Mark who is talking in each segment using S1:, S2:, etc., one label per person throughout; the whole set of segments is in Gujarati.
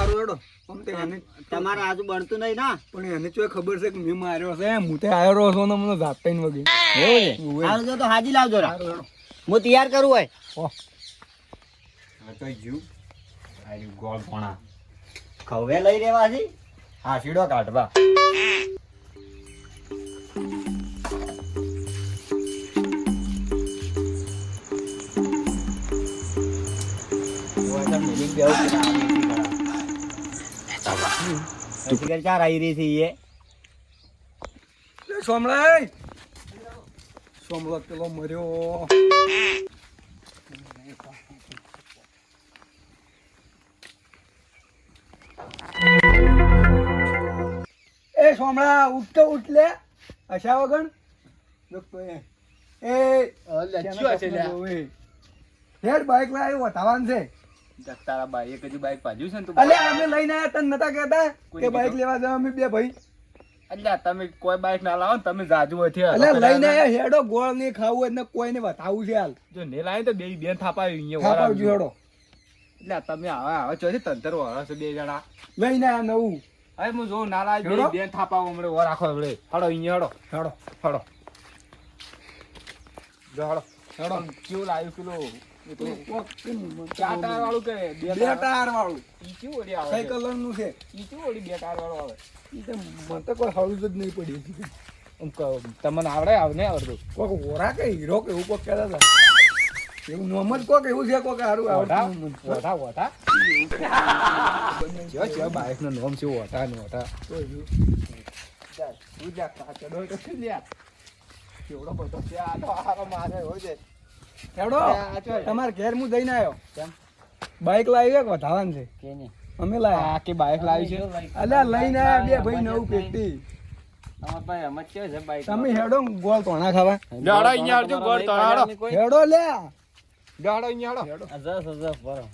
S1: હારું એને
S2: તમારે આજુ બનતું નહીં ના?
S1: પણ એને ચોય ખબર છે કે મેં માર્યો છે હું તે આવ્યો છો ને મને જાપતા ને વગી
S2: એવું છે તો હાજી લાવજો રા. હું તૈયાર કરું હોય.
S3: હવે તો જીવ આયુ ગોળ ભણા
S2: ખવે લઈ રેવા છે?
S3: હા સીડો કાઢવા.
S2: તું ચાર આવી રહી છે એ.
S1: લે સોમળો સોમલો પેલો મર્યો. એ સોમળા ઉઠ તો ઉઠ લે. અશા વગણ એ. હેડ બાઈક લાવ્યો વટાવાન છે.
S3: તારા બાઈ એક હજુ બાઈક પાજ્યું છે ને તું?
S1: અલે અમે લઈને આયા તને નતા કહેતા કે બાઈક લેવા જાવ અમે બે ભાઈ.
S3: અલ્યા તમે કોઈ બાઈક ના લાવો તમે જાજુ હોય
S1: અલે લઈને આયા હેડો ગોળ ને ખાવું ને કોઈને બતાવું છે હાલ.
S3: જો ને લાય તો બે બેન થાપાવી અહીંયા થાપાવજો
S1: હેડો.
S3: એટલે તમે આવે આવે છો છે તંતર વળો છે બે જણા.
S1: લઈને આયા નવું.
S3: હવે હું જોઉં ના બે બેન થાપાવો હમણે ઓ રાખો હમણે. હડો અહીંયા હડો.
S1: હડો.
S3: હડો. જો હડો. હડો. કેવું લાવ્યું પેલું
S1: નહીં
S3: તમને આવડે? આવ ને આવડતું?
S1: કોક વોરા કે હીરો કે એવું કોક કહેતા હતા. એવું નોમ જ કોક એવું છે કોક સારું આવડતું
S3: જો જો બાઈકનું નોમ છે વોટા ને વોટા
S1: તો
S3: જા કાચડો તો લ્યા? કેવડો બધો છે આ તો આરો મારે હોય છે
S1: હેડો. તમારે ઘેર હું જઈને આવ્યો
S3: કેમ?
S1: બાઈક લાવી એક વધાવાનું છે.
S2: કે નહીં?
S1: અમે લાવ્યા
S3: આ કે બાઈક લાવી છે?
S1: અલ્યા લઈને આયા બે ભાઈ નવું પેટી.
S2: તમાર ભાઈ રમત કેવું છે બાઈક
S1: તમે હેડો ને ગોળ તોણા ખાવા.
S3: જાડો અહીંયા આવજો ગોળ તળાડો
S1: હેડો લ્યા
S3: જાડો અહીંયા હાડો.
S2: અજસ અજસ બરો.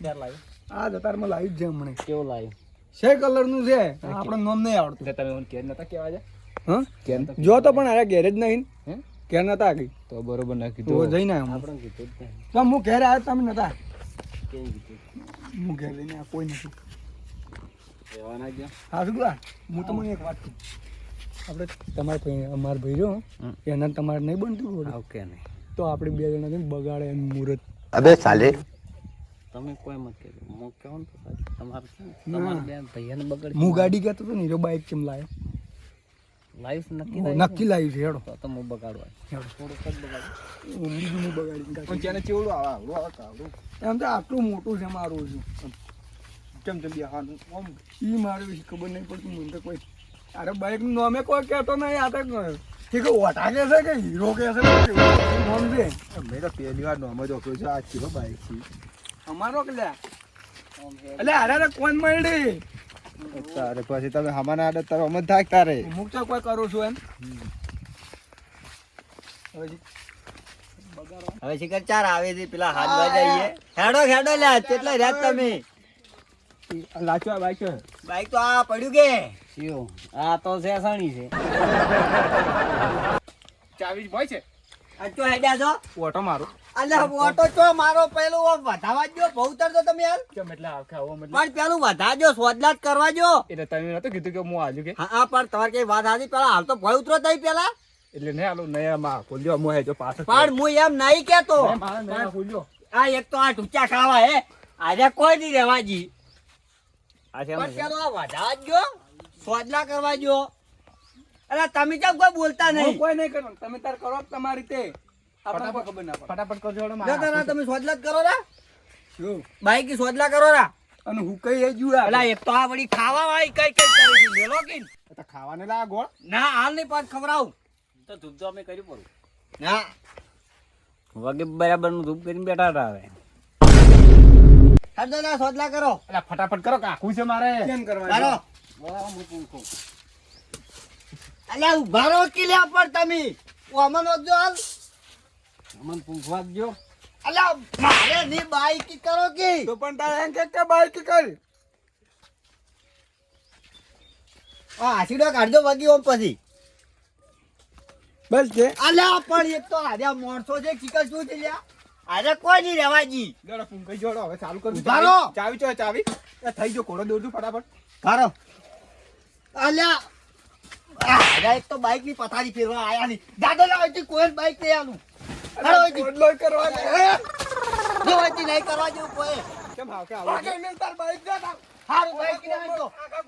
S2: ક્યારે લાવ્યું
S1: આ જતારમાં લાવી જ છે હમણાં.
S2: કેવું લાવ્યું
S1: છે કલરનું છે આપણે નોમ નહીં આવડતું.
S3: તમે મને કેર નતા કેવા છે
S1: હા? જો તો પણ અરે ઘેર જ નહીં
S3: હે?
S1: ઘેર નતા ગઈ
S3: તો બરોબર ના
S1: તો
S3: કીધું
S1: જઈને આવ્યો
S2: આપણે કીધું
S1: તો હું ઘેર આવ્યો તમે નતા? હું ઘેર લઈને આ કોઈ નથી.
S2: રહેવાના જ
S1: હા શું હું તમને એક વાત કહું. આપણે તમારે ભાઈ અમારા ભાઈ. એના તમારે નહીં બનતું
S2: ઓકે નહીં.
S1: તો આપણે બે જણા જઈને બગાડે એનું મુહૂર્ત.
S2: તમે કોઈ મત કહેજો. હું કહું તો તમારે? તમારા બે બગડ
S1: હું ગાડી કહેતો હતો ને બાઈક કેમ લાવ્યો
S2: લાઈફ નક્કી
S1: નક્કી લાવ્યું છે હેડો.
S2: તો તો બગાડવા
S1: હેડો.
S2: થોડુંક જ બગાડું.
S1: બીજું નહીં બગાડી
S3: પણ તેને ચેવડું આવે આવડું આવે
S1: એમ તો આટલું મોટું છે મારું છું
S3: કેમ તેમ બિહારનું આમ
S1: ઈ મારે વિશે ખબર નહીં પડતી મને તો કોઈ અરે બાઈકનું નામે કોઈ કહેતો નહીં આ તો કે ઓટા કે છે કે હીરો કે છે કે છે
S3: મેં તો પહેલી વાર નોમ જ ઓપ્યો છે આ ચીરો બાઇક છે
S1: અમારો કે લે એટલે અરે કોણ મળી
S3: તારે પછી તમે હમાના આડે તારો અમત થાક તારે?
S1: હું તો કોઈ કરું છું એમ. હવે
S2: હવે શિખર ચાર આવે છે પેલા હાથ જઈએ હેડો હેડો લે કેટલા રહ્યા તમે?
S3: લાચવા બાઈક
S2: બાઈક તો આ પડ્યું કે? શું આ તો શેસણી છે.
S3: ચાવી હોય છે.
S2: આ તો હેડ્યા છો?
S3: ઓટો મારો.
S2: અલ્યા ઓટો તો મારો પેલું વધાવા જો ભૌતર તો તમે યાર
S3: કેમ એટલે આખા આવો મતલબ
S2: પણ પેલું વધાજો સોદલાત કરવા જો
S3: એટલે તમે નતો કીધું કે હું આજુ કે?
S2: હા પણ તમારે કઈ વાત હાજી પેલા હાલ તો ભય ઉતરો તઈ પેલા.
S3: એટલે નહીં આલો નયા માં ખોલ્યો મોહે જો પાછળ
S2: પણ હું એમ નહીં કેતો
S3: મારા ખોલ્યો.
S2: આ એક તો આ ટૂંચા ખાવા હે. આજે કોઈ નહીં રહેવાજી પણ પેલો આ વધાવા જો સોદલા કરવા જો અરે તમે કેમ કોઈ બોલતા નહીં?
S1: કોઈ નહીં કરો તમે તાર કરો તમારી રીતે. આપણને કોઈ ખબર ના પડે.
S3: ફટાફટ કરજો હેડો,
S2: જો
S3: મારે
S2: તારા તમે સોદલા જ કરો રા.
S1: શું?
S2: બાઈકની સોદલા કરો રા.
S1: અને હું કઈ એ જુએ
S2: અલા એક તો આ વળી ખાવા વાળી કઈ કઈ કરે છે મેલો કીન.
S3: તો ખાવાને લા ગોળ.
S2: ના હાલ નહીં પાછ ખવડાવું. તો ધૂપ તો અમે કર્યું પડું. ના. વગે બરાબરનું ધૂપ કરીને બેઠા હતા હવે. હરદો ના સોદલા કરો.
S3: એટલે ફટાફટ કરો કાકું છે મારે.
S1: કેમ કરવા
S2: કરો અલ્યા ઊભા રહો કિલ્યા પર તમે. અમન ઓજો હાલ. અમન પૂછવા જો અલ્યા મારે ની બાઈક કરો કે?
S1: તો પણ તારે એમ કે કે બાઈક કર.
S2: આ આસીડો કાઢજો વગી ઓમ પછી.
S1: બસ છે.
S2: અલા પણ એક તો આજે મોણસો છે ચીકર શું છે લ્યા? આજે કોઈ નહીં રહેવાજી
S3: દોડો ફૂંકાઈ જોડો હવે ચાલુ કરું.
S2: ચાલો
S3: ચાવી ચાવી ચો ચાવી. એ થઈ ગયો ઘોડો દોડું ફટાફટ.
S2: કારો અલ્યા આ, અલ્યા એક તો બાઈકની પથારી ફેરવા આયા નહીં. દાદો લાવ કોઈ બાઈક નહીં આલું.
S1: કોડલોય કરવા
S2: જો અહીંથી નહીં કરવા જેવું કોઈ.
S3: કેમ હાવ કે આવું
S1: આગળ મેલ તાર બાઈક જા.
S2: હારું બાઈક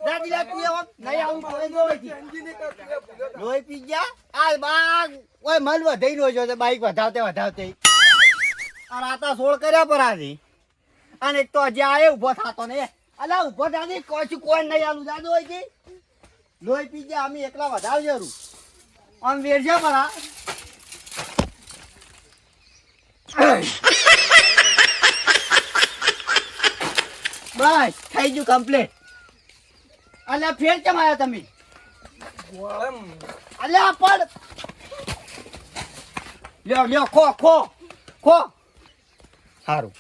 S2: દાદી લા તું. આવો નહીં આવું કોઈ નહીં અહીંથી.
S1: એન્જિન એ કરતી. હે, ભૂલ્યો ના.
S2: લોહી પી ગયા? આ બાગ. ઓય મલ વધાઈ નો જો બાઈક વધાવતે વધાવતે. આ રાતા સોળ કર્યા પર આજી. અને એક તો હજી આ ઊભો થાતો ને. અલા ઊભો થાતી કોઈ કોઈ નહીં આલું. દાદો હોય કે લોહી પી ગયા અમે એકલા વધાવજો રૂ. આમ વેરજો પરા બસ થઈ ગયું કમ્પ્લીટ અલ્યા ફેર કેમ આવ્યા તમે?
S1: અલે
S2: અલ્યા પણ લ્યો લ્યો ખો ખો ખો. સારું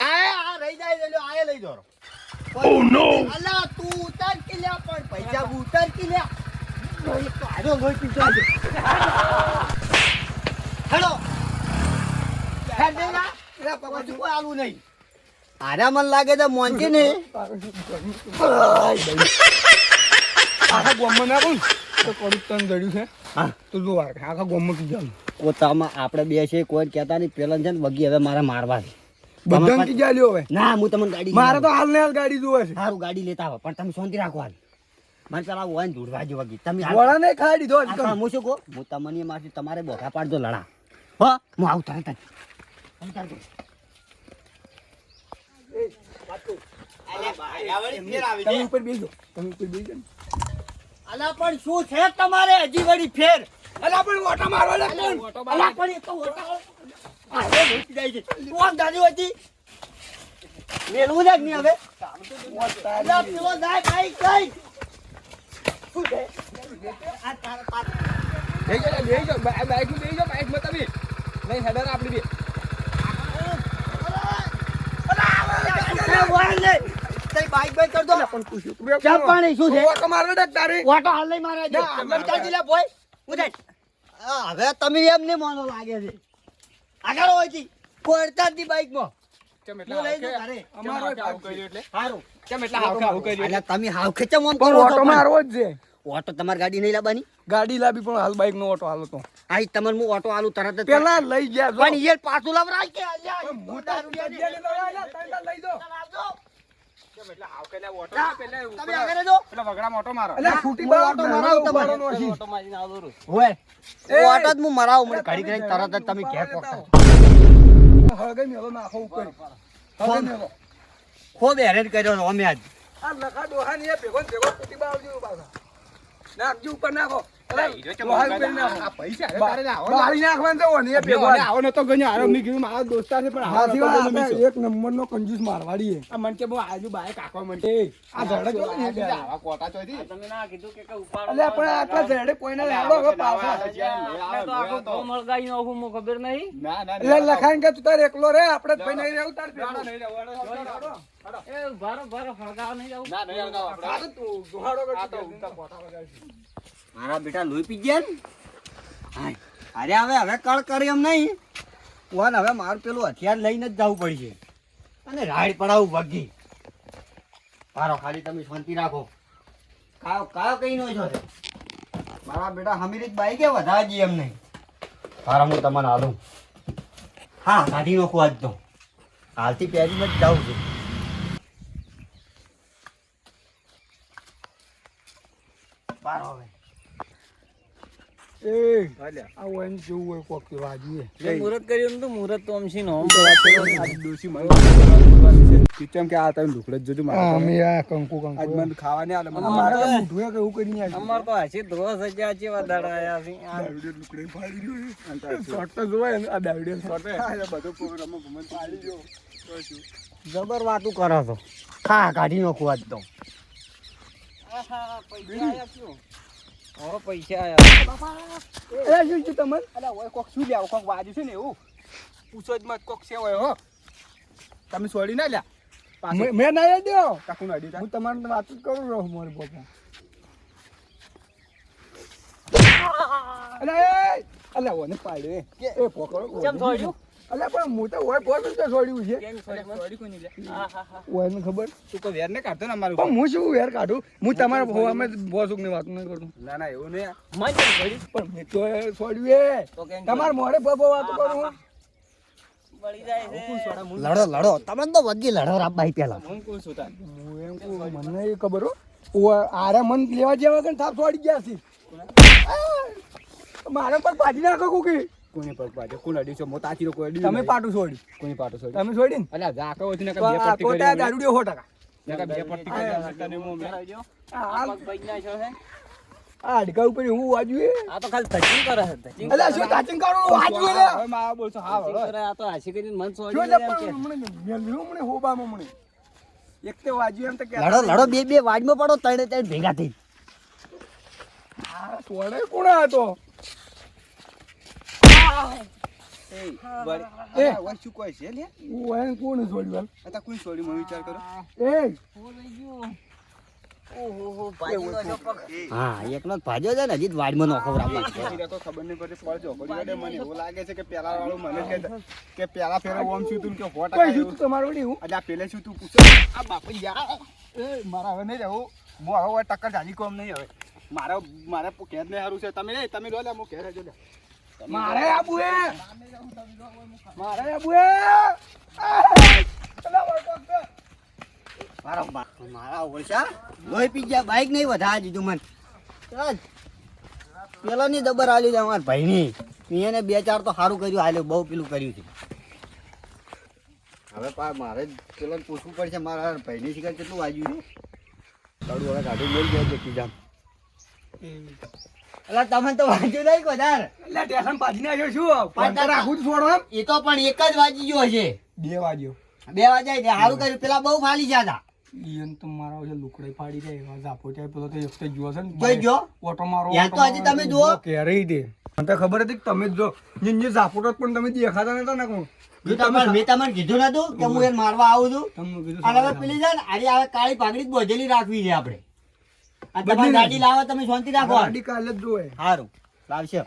S2: આ આ રહી જાય લ્યો આયે લઈ દોરો ઓ નો અલ્યા તું ઉતાર કે લ્યા પણ પૈસા ઉતાર કે લ્યા. તો પીતો હેડ ના. લે પછી કોઈ આલું નહીં. આરા મન લાગે છે મોંચી ને.
S1: આખા ગામમાં ના બોલ. તો કોડું તન જડ્યું છે.
S2: હા.
S1: તો જો આખા ગામમાં કી જામ
S2: આપણે બે છે કોઈ કહેતા નહીં પેલા છે ને વગી હવે મારે મારવા
S1: બધા કી જા લ્યો હવે.
S2: ના હું તમને ગાડી
S1: મારે તો હાલ ને હાલ ગાડી જોવે છે.
S2: સારું ગાડી લેતા આવો પણ તમે શાંતિ રાખો હાલ મને પેલા હોય ને જોડવા જેવા ગીત. તમે
S1: ગોળા ને ખાઈ દીધો
S2: હું શું કહું? હું તમને મારથી તમારે બોધા પાડજો લડા. હો હું આવું તરત જ તમે
S1: ઉપર બેસજો તમે ઉપર બેસજો
S2: અલા પણ શું છે તમારે હજી વળી ફેર?
S1: અલા પણ ઓટા મારો લે કોણ
S2: અલા પણ એ તો ઓટા- આ હવે જાય છે. તું દાદી હતી મેલવું છે નહીં હવે? અલા પેલો જાય કઈ કઈ શું છે? આ તારા પાછળ
S3: લઈ જાઓ બાઈક લઈ જાઓ બાઈકમાં તમે. લઈ હેડર આપણી બે.
S2: બાઈક બાઈક કરતો
S1: પણ પૂછ્યું
S2: ચા પાણી શું છે?
S1: ઓટા મારો લે તારે?
S2: ઓટો હાલ નહીં મારે જો.
S1: ના,
S2: તમે બોય. ઉઠે હવે તમે એમ નહીં માનો લાગે છે. આગળ હોય છે. પડતા જ બાઈકમાં તમે હાવ ખેંચમ આમ કરો
S1: ઓટો મારવો જ છે.
S2: ઓટો તમારી ગાડી નહીં લાવવાની
S1: ગાડી લાવી પણ હાલ બાઈક નો ઓટો હાલો તો
S2: આઈ તમને હું ઓટો હાલું તરત જ
S1: પેલા લઈ ગયા
S2: પણ યાર પાછું લવરાય કે મોટા
S1: રૂપિયા હું
S2: દારૂ
S1: તારું
S2: લઈને.
S1: લઈ લો, લે, લે, તને લઈ દો.
S2: આવજો.
S3: કેમ એટલે હાવ કે એટલે ઓટો
S2: જા,
S3: પેલે
S2: તમે આગળ જો
S3: પેલા વગડામાં ઓટો મારો
S1: અલ્યા, ખૂટી
S2: હું
S1: બાર
S2: ઓટો
S1: નાનો
S2: મરાવું
S1: ઉપાડો
S2: તમારે.
S1: નો હજી.
S3: ઓટો મારીને આવું દોરું
S2: હોય
S1: એ,
S2: ઓટો જ હું મરાવું મને ઘડી ઘડી તરત જ તમે ઘેર પહોંચતા
S1: હળગાઈ મેલો નાખો ઉપર. હળગાઈ મેલો.
S2: ખૂબ હેરાન કર્યો અમે આજ
S1: આ લખા ડોહાની ભેગો ભેગો ખૂટી બાર પાછા. નાખજો ઉપર નાખો.
S3: ના.
S1: કંજૂસ મારવાડી
S3: મન કે આજુ બાઈક આખવા મન
S1: એ, આ ઝાડે જો ને, એ બે.
S3: આવા કોટા ચોથી
S1: અલ્યા, પણ આટલા ઝાડે કોઈને લાવો હવે પાછા.
S3: ના ના
S1: એટલે લખાણ કે તું તાર એકલો રે આપડે ભાઈ નહીં રહેવું તાર ભેગો.
S3: ના નહીં આવતા આપણે.
S1: આ તો દોહાડો કરતો
S3: તો
S1: બેસીને.
S3: ઊંઘતા કોટા
S2: મારા બેટા લોહી પી ગયા ને? હાય. અરે હવે હવે કળ કરી એમ નહીં. કોણ હવે મારું પેલું હથિયાર લઈને જ જવું પડશે. અને રાઈડ પડાવું વગી મારો ખાલી તમે શાંતિ રાખો. કાયો કાયો કઈ નો છો? મારા બેટા હમીરી બાઈકે વધારે જઈએ એમ નહીં. મારા હું તમને હાલું હા કાઢી નાખું આજ તો. હાલથી પહેરીને જ જાઉં છું. બાર
S1: એ આ ઓન જેવું હોય કોક વાજીએ.
S4: મુહૂર્ત કર્યું તો મુહૂર્ત તો અમસી નો?
S3: આ ડોશી મને કે આ તમે ઢોકળે જોજો મારા
S1: અમે આ કંકુ કંકુ.
S3: આજ મને ખાવા આલે મને
S1: આ મારે તો મોઢું કરીને આવ્યું.
S4: અમાર તો હસી ધ્રોસ હજી ચેવા દાડા આયા છે આ.
S1: દાવડીએ લુકડે ફાડી ગયો શોર્ટ તો જોવાય આ દાવડીએ શોર્ટ.
S3: બધો પ્રોગ્રામ ભમણ પાડી ગયો
S2: જબર વાતું કરો છો ખા કાઢી નાખું આજ તો.
S4: પૈસા?
S3: અલા હો તમે છોડી ના લ્યા
S1: મેં- ના દ્યો.
S3: કાકુ ના
S1: હું તમારે વાત જ કરું રહું મારી પપ્પા અરે એ! ઓને પાડ્યો એ. એ
S4: કેમ છોડ્યું?
S1: અલ્યા પણ હું તો ઓય પોત જ છોડ્યું છે. ઓયને ખબર?
S3: તું કોઈ વેર ને કાઢતો ને અમારું
S1: પણ હું શું વેર કાઢું? હું તમારા ભોવામાં બોસુકની વાત નહીં કરું.
S3: ના ના એવું નહીં.
S4: મને
S1: પણ મેં તો છોડ્યું એ.
S4: તો
S1: તમારા મોઢે બબો વાતો કરું હું.
S4: બળી જાય છે.
S2: લડો લડો. તમે તો વગી લડો રાબાઈ પેલા.
S3: હું કોણ છું
S1: હું એમ કહું મને એ ખબર હો. આરે મન લેવા જેવા કે થાપ છોડી ગયા છે. મારા મારે પર પાડી નાખો કુકી.
S3: કોની પગ પાડે કોણ અડીસો મોટા તાચીરો કોઈ અડી
S1: તમે પાટું છોડી.
S3: કોની પાટો છોડી?
S1: તમે છોડી ને
S3: અલ્યા જાકો હોતી ને બે પટ્ટી કરી
S1: કોટા દારૂડિયો સો ટકા.
S3: નકા બે પટ્ટી કરી દે ને મો? મે
S4: કરાવજો.
S1: આ
S4: આ પગ ભાઈ છે.
S1: આ હાડકા ઉપર હું વાજુ એ?
S4: આ તો ખાલી ટચિંગ કરે છે, ટચિંગ
S1: અલ્યા શું ટચિંગ કરો? વાજુ એ
S3: હવે મા માં બોલছো હા
S4: કરે, આ તો હાસી કરીને મન
S1: જો
S4: એમ કે.
S1: પણ મને મને હોબા મને એક તે વાજુ એમ તો કે
S2: લડો લડો બે બે વાડમાં પડો તણે તણે ભેગા થઈ.
S1: આ સોડે કોણ હતો?
S3: એ
S1: એ.
S3: એ શું કોઈ છે લે
S1: હું એને કોણ છોડ્યું
S3: આ કોઈ સોડી મને વિચાર કરો.
S1: એ!
S4: ઓહો, ભાજી નો
S2: હા એકનો જ છે ને હજી વાડમાં નો ખવડાવવા
S3: હીરા તો ખબર નહીં પડતી પડજો ઘડી મને એવું લાગે છે કે પેલા વાળું મને કે કે પેલા ફેરે ઓમ છું તું કે
S1: કઈ શું તમારું વળી હું
S3: અલ્યા પેલે શું તું પૂછો. આ બાપા યાર. એ મારા હવે નહીં રહેવું. હું હવે હવે ટક્કર જાજી કોમ નહીં હવે. મારા મારે કેદ નહીં સારું છે. તમે તમે લો લે હું કેર જો લે
S1: મારે આબુ એ મારે આબુ એ.
S2: મારા મારા ઓળશા લોહી પી ગયા બાઈક નહીં વધારે દીધું મન. ચાલ. પેલો ની દબર આલી અમારા ભાઈની. એને બે ચાર તો સારું કર્યું હાલ્યું બહુ પેલું કર્યું છે. હવે પા મારે પેલા પેલો પૂછવું પડશે મારા ભાઈની શિકાર કેટલું વાગ્યું છે? કડું હવે ગાડી મળી જાય છે જામ એટલે તમે તો વાંચ્યું નહીં વધારે
S1: એટલે ટેશન પાછી નાખ્યો શું પાંચ રાખું છોડો એમ
S2: એ તો પણ એક જ વાજી ગયો છે.
S1: બે વાગ્યો.
S2: બે વાગ્યા છે. સારું કર્યું. પેલા બહુ ફાલી ગયા હતા
S1: ઈયન તો મારા જાય એવા ઝાપોટિયા પેલો તો એક તો જુઓ છે ને.
S2: જોઈ જો
S1: ઓટો મારો
S2: યાર તો હજી તમે જુઓ.
S1: કેરી દે. મને તો ખબર હતી કે તમે જો ઝાપોટો પણ તમે દેખાતા નતા ને
S2: તમારે મેં તમને કીધું નતું કે હું એને મારવા આવું છું. અને હવે પેલી છે ને આજે હવે કાળી પાઘડી જ બોધેલી રાખવી છે આપણે. ગાડી લાવો તમે શાંતિ રાખો.
S1: ગાડી કાલે જ જોવે.
S2: સારું લાવશે.